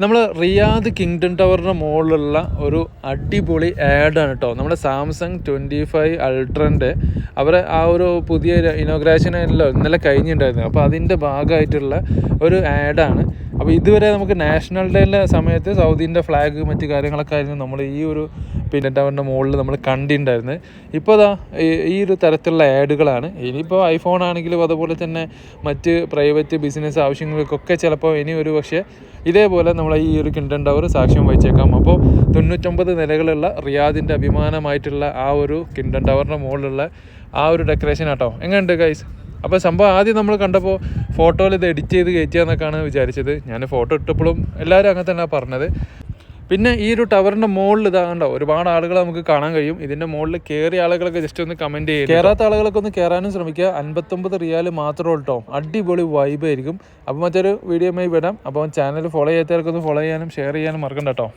നമ്മൾ Riyadh kingdom ടവറിന്റെ മുകളിലുള്ള ഒരു അടിപൊളി ആഡാണ് കേട്ടോ നമ്മുടെ സാംസങ് ട്വന്റി ഫൈവ് അൾട്രന്റെ അവരെ ആ ഒരു പുതിയ ഇനോഗ്രേഷനല്ലോ ഇന്നലെ കഴിഞ്ഞിട്ടുണ്ടായിരുന്നു. അപ്പോൾ അതിന്റെ ഭാഗമായിട്ടുള്ള ഒരു ആഡാണ് അപ്പോൾ ഇതുവരെ നമുക്ക് നാഷണൽ ഡേയിലെ സമയത്ത് സൗദീന്റെ ഫ്ലാഗ് മറ്റു കാര്യങ്ങളൊക്കെ ആയിരുന്നു നമ്മൾ ഈ ഒരു പിന്നെ ടവറിന്റെ മുകളിൽ നമ്മൾ കണ്ടിട്ടുണ്ടായിരുന്നത് ഇപ്പോൾ അതാ ഈ ഒരു തരത്തിലുള്ള ആഡുകളാണ് ഇനിയിപ്പോൾ ഐഫോൺ ആണെങ്കിലും അതുപോലെ തന്നെ മറ്റ് പ്രൈവറ്റ് ബിസിനസ് ആവശ്യങ്ങൾക്കൊക്കെ ചിലപ്പോൾ ഇനി ഒരു പക്ഷേ ഇതേപോലെ നമ്മൾ ഈ ഒരു കിണ്ടൻ ടവർ സാക്ഷ്യം വഹിച്ചേക്കാം. അപ്പോൾ തൊണ്ണൂറ്റൊമ്പത് നിലകളുള്ള റിയാദിന്റെ അഭിമാനമായിട്ടുള്ള ആ ഒരു കിണ്ടൻ ടവറിന്റെ മുകളിലുള്ള ആ ഒരു ഡെക്കറേഷൻ ആട്ടോ. എങ്ങനെയുണ്ട് ഗൈസ് അപ്പോൾ സംഭവം ആദ്യം നമ്മൾ കണ്ടപ്പോൾ ഫോട്ടോയിൽ ഇത് എഡിറ്റ് ചെയ്ത് കയറ്റിയാന്നൊക്കെയാണ് വിചാരിച്ചത്. ഞാൻ ഫോട്ടോ ഇട്ടപ്പോഴും എല്ലാവരും അങ്ങനെ തന്നെ പറഞ്ഞത്. പിന്നെ ഈ ഒരു ടവറിന്റെ മുകളിൽ ഇതാകണ്ടോ ഒരുപാട് ആളുകൾ നമുക്ക് കാണാൻ കഴിയും. ഇതിന്റെ മുകളിൽ കയറിയ ആളുകളൊക്കെ ജസ്റ്റ് ഒന്ന് കമന്റ് ചെയ്യും കയറാത്ത ആളുകളൊക്കെ ഒന്ന് കയറാനും ശ്രമിക്കുക. അൻപത്തൊമ്പത് റിയാൽ മാത്രമേ ഉള്ളൂ അടിപൊളി വൈബ് ആയിരിക്കും. അപ്പോൾ മറ്റൊരു വീഡിയോ വിടാം. അപ്പോൾ ചാനൽ ഫോളോ ചെയ്യാത്തവർക്കൊന്ന് ഫോളോ ചെയ്യാനും ഷെയർ ചെയ്യാനും മറക്കണ്ട കേട്ടോ.